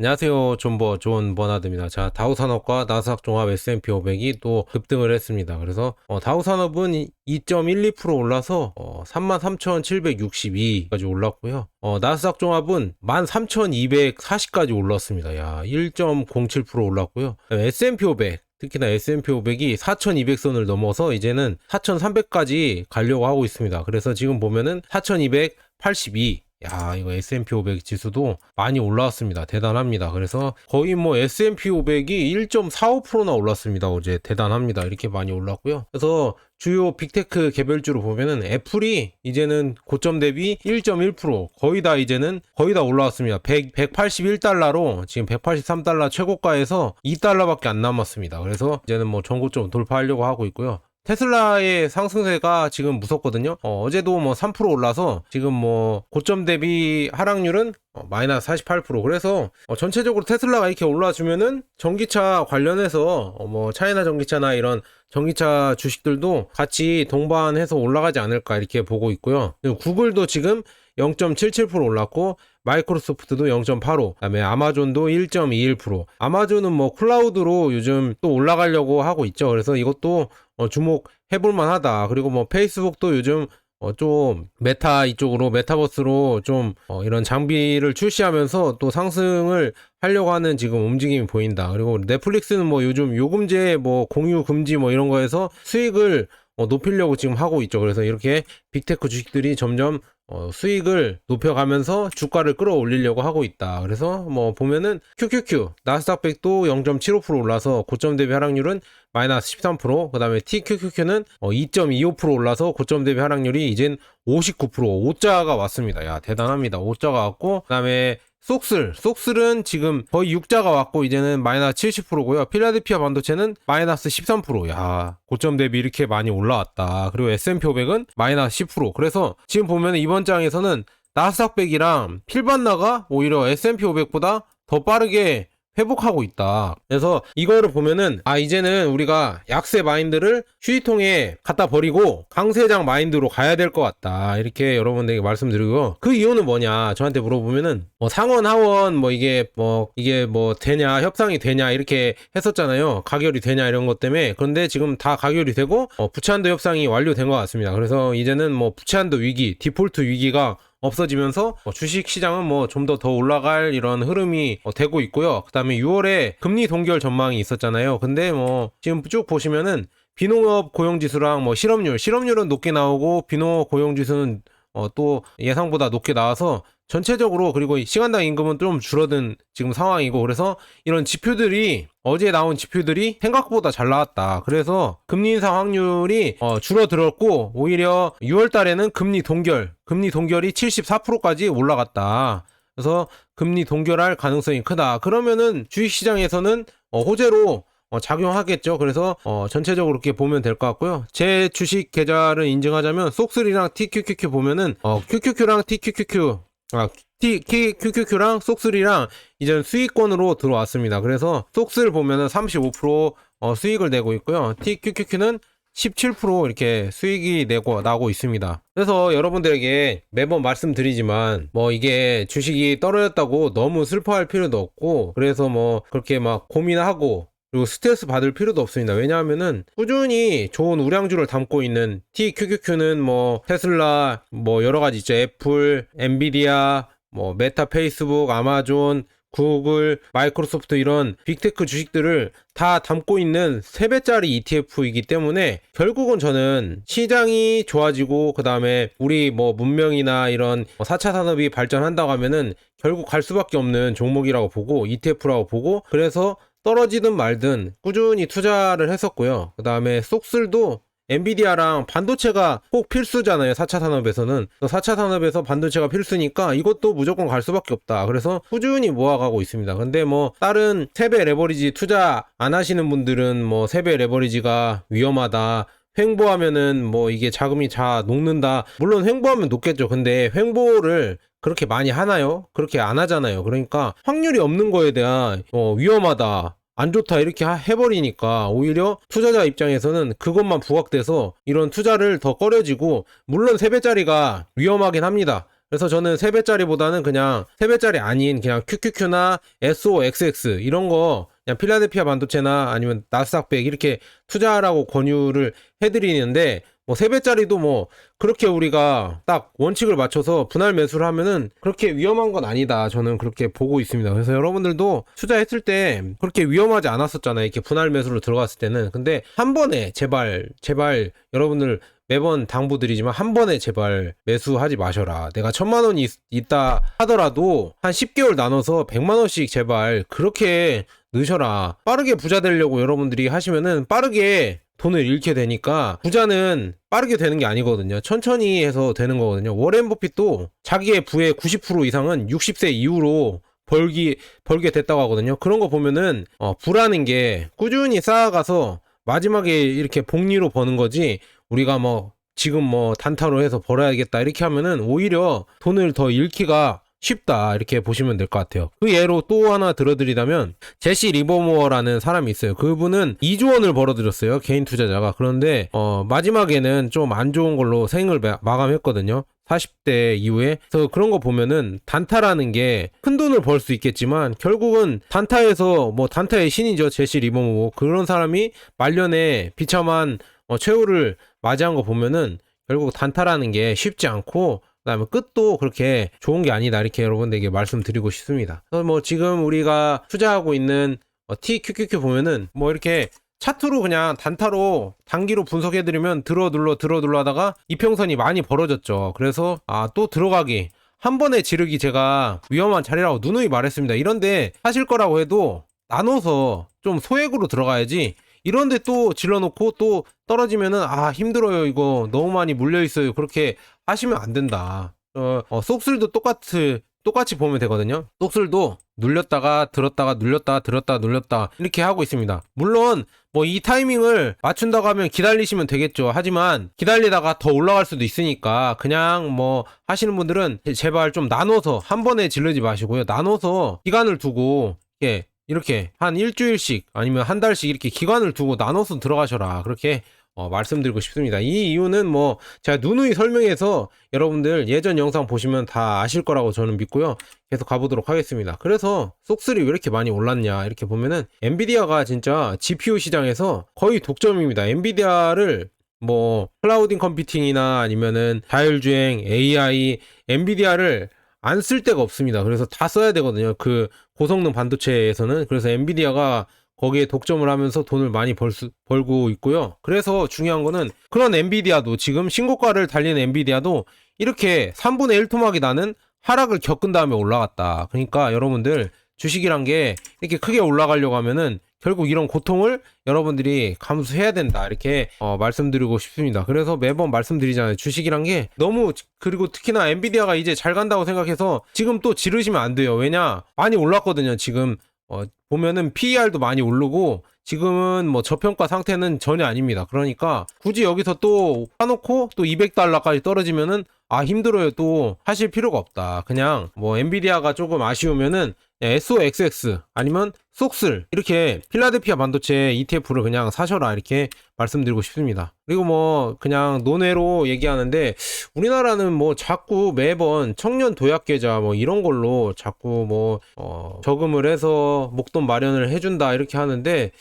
안녕하세요. 존버 존 버나드입니다. 자, 다우 산업과 나스닥 종합 S&P 500이 또 급등을 했습니다. 그래서 어, 다우 산업은 2.12% 올라서 어, 33,762까지 올랐고요. 어, 나스닥 종합은 13,240까지 올랐습니다. 야, 1.07% 올랐고요. S&P 500 특히나 S&P 500이 4,200선을 넘어서 이제는 4,300까지 가려고 하고 있습니다. 그래서 지금 보면은 4,282 야, 이거 S&P 500 지수도 많이 올라왔습니다. 대단합니다. 그래서 거의 뭐 S&P 500이 1.45%나 올랐습니다. 어제 대단합니다. 이렇게 많이 올랐고요. 그래서 주요 빅테크 개별주로 보면은 애플이 이제는 고점 대비 1.1% 거의 다 이제는 거의 다 올라왔습니다. 100, 181달러로 지금 183달러 최고가에서 2달러밖에 안 남았습니다. 그래서 이제는 뭐 전고점 돌파하려고 하고 있고요. 테슬라의 상승세가 지금 무섭거든요. 어, 제도 뭐 3% 올라서 지금 뭐 고점 대비 하락률은 어, 마이너스 48% 그래서 어, 전체적으로 테슬라가 이렇게 올라주면은 전기차 관련해서 어, 뭐 차이나 전기차나 이런 전기차 주식들도 같이 동반해서 올라가지 않을까 이렇게 보고 있고요. 구글도 지금 0.77% 올랐고 마이크로소프트도 0.85, 그다음에 아마존도 1.21%. 아마존은 뭐 클라우드로 요즘 또 올라가려고 하고 있죠. 그래서 이것도 어, 주목해 볼 만하다. 그리고 뭐 페이스북도 요즘 어, 좀 메타 이쪽으로 메타버스로 좀 어, 이런 장비를 출시하면서 또 상승을 하려고 하는 지금 움직임이 보인다. 그리고 넷플릭스는 뭐 요즘 요금제 뭐 공유 금지 뭐 이런 거에서 수익을 어, 높이려고 지금 하고 있죠. 그래서 이렇게 빅테크 주식들이 점점 어, 수익을 높여가면서 주가를 끌어올리려고 하고 있다. 그래서 뭐 보면은 QQQ 나스닥 100도 0.75% 올라서 고점 대비 하락률은 마이너스 13%, 그 다음에 TQQQ는 어, 2.25% 올라서 고점 대비 하락률이 이젠 59%, 5자가 왔습니다. 야, 대단합니다. 5자가 왔고, 그 다음에 속슬, 속슬은 지금 거의 6자가 왔고 이제는 마이너스 70%고요. 필라델피아 반도체는 마이너스 13%. 야, 고점 대비 이렇게 많이 올라왔다. 그리고 S&P 500은 마이너스 10%. 그래서 지금 보면 이번 장에서는 나스닥 100이랑 필반나가 오히려 S&P 500보다 더 빠르게 회복하고 있다. 그래서 이거를 보면은 아 이제는 우리가 약세 마인드를 휴지통에 갖다 버리고 강세장 마인드로 가야 될 것 같다. 이렇게 여러분들에게 말씀드리고 그 이유는 뭐냐 저한테 물어보면은 뭐 상원 하원 뭐 이게 뭐 이게 뭐 되냐 협상이 되냐 이렇게 했었잖아요. 가결이 되냐 이런 것 때문에 그런데 지금 다 가결이 되고 어, 부채한도 협상이 완료된 것 같습니다. 그래서 이제는 뭐 부채한도 위기 디폴트 위기가 없어지면서 뭐 주식 시장은 뭐 좀 더 더 올라갈 이런 흐름이 어, 되고 있고요. 그다음에 6월에 금리 동결 전망이 있었잖아요. 근데 뭐 지금 쭉 보시면은 비농업 고용 지수랑 뭐 실업률, 실업률은 높게 나오고 비농업 고용 지수는 어, 또 예상보다 높게 나와서 전체적으로 그리고 시간당 임금은 좀 줄어든 지금 상황이고 그래서 이런 지표들이 어제 나온 지표들이 생각보다 잘 나왔다. 그래서 금리 인상 확률이 어, 줄어들었고 오히려 6월 달에는 금리 동결, 금리 동결이 74%까지 올라갔다. 그래서 금리 동결할 가능성이 크다. 그러면은 주식 시장에서는 어, 호재로 어, 작용하겠죠. 그래서 어, 전체적으로 이렇게 보면 될 것 같고요. 제 주식 계좌를 인증하자면 속슬이랑 TQQQ 보면은 어, QQQ랑 TQQQ 아, T, K, QQQ랑 속슬이랑 이제 수익권으로 들어왔습니다. 그래서 속슬 보면은 35% 어, 수익을 내고 있고요. TQQQ는 17% 이렇게 수익이 내고 나고 있습니다. 그래서 여러분들에게 매번 말씀드리지만 뭐 이게 주식이 떨어졌다고 너무 슬퍼할 필요도 없고 그래서 뭐 그렇게 막 고민하고 그리고 스트레스 받을 필요도 없습니다. 왜냐하면은 꾸준히 좋은 우량주를 담고 있는 TQQQ는 뭐 테슬라 뭐 여러 가지 있죠. 애플, 엔비디아, 뭐 메타, 페이스북, 아마존, 구글, 마이크로소프트 이런 빅테크 주식들을 다 담고 있는 3배짜리 ETF이기 때문에 결국은 저는 시장이 좋아지고 그 다음에 우리 뭐 문명이나 이런 4차 산업이 발전한다고 하면은 결국 갈 수밖에 없는 종목이라고 보고 ETF라고 보고 그래서 떨어지든 말든 꾸준히 투자를 했었고요. 그 다음에 속슬도 엔비디아랑 반도체가 꼭 필수잖아요. 4차 산업에서는. 4차 산업에서 반도체가 필수니까 이것도 무조건 갈 수밖에 없다. 그래서 꾸준히 모아가고 있습니다. 근데 뭐 다른 세배 레버리지 투자 안 하시는 분들은 뭐 세배 레버리지가 위험하다. 횡보하면은 뭐 이게 자금이 자 녹는다. 물론 횡보하면 녹겠죠. 근데 횡보를 그렇게 많이 하나요? 그렇게 안 하잖아요. 그러니까 확률이 없는 거에 대한 어, 위험하다. 안 좋다 이렇게 하- 해버리니까 오히려 투자자 입장에서는 그것만 부각돼서 이런 투자를 더 꺼려지고 물론 3배짜리가 위험하긴 합니다. 그래서 저는 3배짜리보다는 그냥 3배짜리 아닌 그냥 QQQ나 SOXX 이런 거 그냥 필라델피아 반도체나 아니면 나스닥 백 이렇게 투자하라고 권유를 해드리는데 뭐 3배짜리도 뭐 그렇게 우리가 딱 원칙을 맞춰서 분할 매수를 하면은 그렇게 위험한 건 아니다. 저는 그렇게 보고 있습니다. 그래서 여러분들도 투자했을 때 그렇게 위험하지 않았었잖아요. 이렇게 분할 매수로 들어갔을 때는. 근데 한 번에 제발, 제발 여러분들 매번 당부드리지만 한 번에 제발 매수하지 마셔라. 내가 천만 원이 있, 있다 하더라도 한 10개월 나눠서 100만 원씩 제발 그렇게 넣으셔라. 빠르게 부자 되려고 여러분들이 하시면은 빠르게 돈을 잃게 되니까 부자는 빠르게 되는 게 아니거든요. 천천히 해서 되는 거거든요. 워렌 버핏도 자기의 부의 90% 이상은 60세 이후로 벌기 벌게 됐다고 하거든요. 그런 거 보면은 어, 부라는 게 꾸준히 쌓아가서 마지막에 이렇게 복리로 버는 거지 우리가 뭐 지금 뭐 단타로 해서 벌어야겠다 이렇게 하면은 오히려 돈을 더 잃기가 쉽다 이렇게 보시면 될 것 같아요. 그 예로 또 하나 들어드리자면 제시 리버모어라는 사람이 있어요. 그분은 2조 원을 벌어들였어요. 개인 투자자가. 그런데 어, 마지막에는 좀 안 좋은 걸로 생을 마- 마감했거든요. 40대 이후에. 그래서 그런 거 보면은 단타라는 게 큰 돈을 벌 수 있겠지만 결국은 단타에서 뭐 단타의 신이죠. 제시 리버모어. 그런 사람이 말년에 비참한 어, 최후를 맞이한 거 보면은 결국 단타라는 게 쉽지 않고 그다음에 끝도 그렇게 좋은 게 아니다 이렇게 여러분들에게 말씀드리고 싶습니다. 그래서 뭐 지금 우리가 투자하고 있는 어, TQQQ 보면은 뭐 이렇게 차트로 그냥 단타로 단기로 분석해드리면 들어 눌러 들어 눌러 하다가 이평선이 많이 벌어졌죠. 그래서 아 또 들어가기 한 번에 지르기 제가 위험한 자리라고 누누이 말했습니다. 이런데 하실 거라고 해도 나눠서 좀 소액으로 들어가야지 이런데 또 질러놓고 또 떨어지면은 아 힘들어요 이거 너무 많이 물려 있어요 그렇게 하시면 안 된다. 어, 어 속술도 똑같이 똑같이 보면 되거든요. 속술도 눌렸다가 들었다가 눌렸다가 들었다가 눌렸다 이렇게 하고 있습니다. 물론 뭐 이 타이밍을 맞춘다고 하면 기다리시면 되겠죠. 하지만 기다리다가 더 올라갈 수도 있으니까 그냥 뭐 하시는 분들은 제발 좀 나눠서 한 번에 질르지 마시고요. 나눠서 기간을 두고 예, 이렇게 한 일주일씩 아니면 한 달씩 이렇게 기간을 두고 나눠서 들어가셔라. 그렇게 어, 말씀드리고 싶습니다. 이 이유는 뭐 제가 누누이 설명해서 여러분들 예전 영상 보시면 다 아실 거라고 저는 믿고요. 계속 가보도록 하겠습니다. 그래서 속슬이 왜 이렇게 많이 올랐냐 이렇게 보면은 엔비디아가 진짜 GPU 시장에서 거의 독점입니다. 엔비디아를 뭐 클라우딩 컴퓨팅이나 아니면은 자율주행, AI, 엔비디아를 안 쓸 데가 없습니다. 그래서 다 써야 되거든요. 그 고성능 반도체에서는 그래서 엔비디아가 거기에 독점을 하면서 돈을 많이 벌 수, 벌고 있고요. 그래서 중요한 거는 그런 엔비디아도 지금 신고가를 달리는 엔비디아도 이렇게 3분의 1 토막이 나는 하락을 겪은 다음에 올라갔다. 그러니까 여러분들 주식이란 게 이렇게 크게 올라가려고 하면은 결국 이런 고통을 여러분들이 감수해야 된다. 이렇게 어, 말씀드리고 싶습니다. 그래서 매번 말씀드리잖아요. 주식이란 게 너무 그리고 특히나 엔비디아가 이제 잘 간다고 생각해서 지금 또 지르시면 안 돼요. 왜냐? 많이 올랐거든요. 지금 어, 보면은 PER도 많이 오르고 지금은 뭐 저평가 상태는 전혀 아닙니다. 그러니까 굳이 여기서 또 사놓고 또 200달러까지 떨어지면은 아 힘들어요. 또 하실 필요가 없다. 그냥 뭐 엔비디아가 조금 아쉬우면은 SOXX 아니면 속슬 이렇게 필라델피아 반도체 ETF를 그냥 사셔라 이렇게 말씀드리고 싶습니다. 그리고 뭐 그냥 논외로 얘기하는데 우리나라는 뭐 자꾸 매번 청년 도약 계좌 뭐 이런 걸로 자꾸 뭐 어, 저금을 해서 목돈 마련을 해준다 이렇게 하는데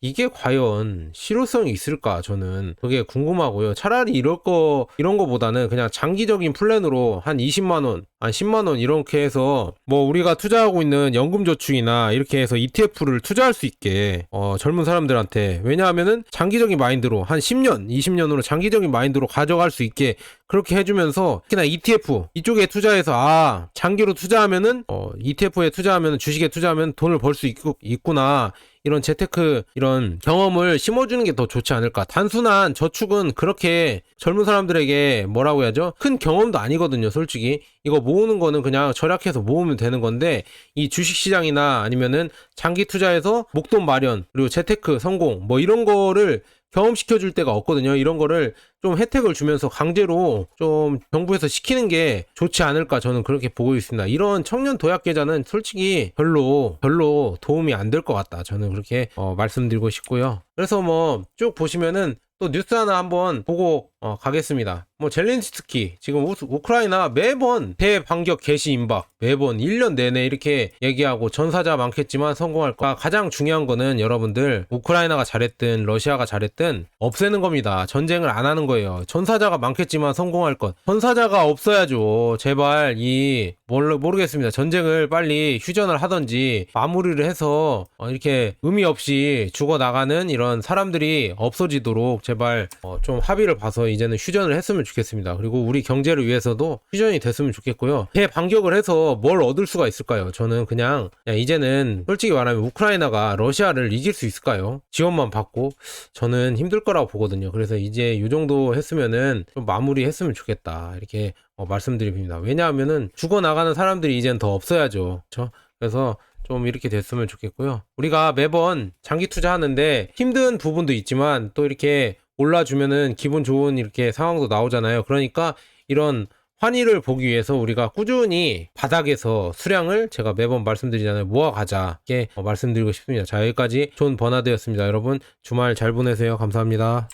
이게 과연 실효성이 있을까 저는 그게 궁금하고요. 차라리 이럴 거 이런 거보다는 그냥 장기적인 플랜으로 한 20만 원, 한 10만 원 이렇게 해서 뭐 우리가 투자하고 있는 연금저축이나 이렇게 해서 ETF 를 투자할 수 있게 어, 젊은 사람들한테. 왜냐하면은 장기적인 마인드로 한 10년, 20년으로 장기적인 마인드로 가져갈 수 있게 그렇게 해주면서 특히나 ETF 이쪽에 투자해서 아 장기로 투자하면은 어, ETF에 투자하면 주식에 투자하면 돈을 벌 수 있구나 이런 재테크 이런 경험을 심어주는 게 더 좋지 않을까. 단순한 저축은 그렇게 젊은 사람들에게 뭐라고 해야죠? 큰 경험도 아니거든요 솔직히. 이거 모으는 거는 그냥 절약해서 모으면 되는 건데 이 주식 시장이나 아니면은 장기 투자해서 목돈 마련 그리고 재테크 성공 뭐 이런 거를 경험시켜 줄 때가 없거든요. 이런 거를 좀 혜택을 주면서 강제로 좀 정부에서 시키는 게 좋지 않을까 저는 그렇게 보고 있습니다. 이런 청년 도약 계좌는 솔직히 별로 별로 도움이 안 될 것 같다. 저는 그렇게 어, 말씀드리고 싶고요. 그래서 뭐 쭉 보시면은 또 뉴스 하나 한번 보고 어, 가겠습니다. 뭐 젤렌스키 지금 우, 우크라이나 매번 대반격 개시 임박 매번 1년 내내 이렇게 얘기하고 전사자 많겠지만 성공할 거. 가장 중요한 거는 여러분들 우크라이나가 잘했든 러시아가 잘했든 없애는 겁니다. 전쟁을 안 하는 거예요. 전사자가 많겠지만 성공할 것. 전사자가 없어야죠. 제발 이 모르, 모르겠습니다. 전쟁을 빨리 휴전을 하던지 마무리를 해서 어, 이렇게 의미 없이 죽어 나가는 이런 사람들이 없어지도록 제발 어, 좀 합의를 봐서 이제는 휴전을 했으면 좋겠습니다. 그리고 우리 경제를 위해서도 휴전이 됐으면 좋겠고요. 대 반격을 해서 뭘 얻을 수가 있을까요? 저는 그냥 야, 이제는 솔직히 말하면 우크라이나가 러시아를 이길 수 있을까요? 지원만 받고 저는 힘들 거라고 보거든요. 그래서 이제 이 정도 했으면은 좀 마무리했으면 좋겠다. 이렇게 어, 말씀드립니다. 왜냐하면은 죽어 나가는 사람들이 이젠 더 없어야죠. 그렇죠? 그래서 좀 이렇게 됐으면 좋겠고요. 우리가 매번 장기 투자하는데 힘든 부분도 있지만 또 이렇게 올라주면은 기분 좋은 이렇게 상황도 나오잖아요. 그러니까 이런 환희를 보기 위해서 우리가 꾸준히 바닥에서 수량을 제가 매번 말씀드리잖아요. 모아가자. 이렇게 어, 말씀드리고 싶습니다. 자, 여기까지 존 버나드였습니다. 여러분 주말 잘 보내세요. 감사합니다.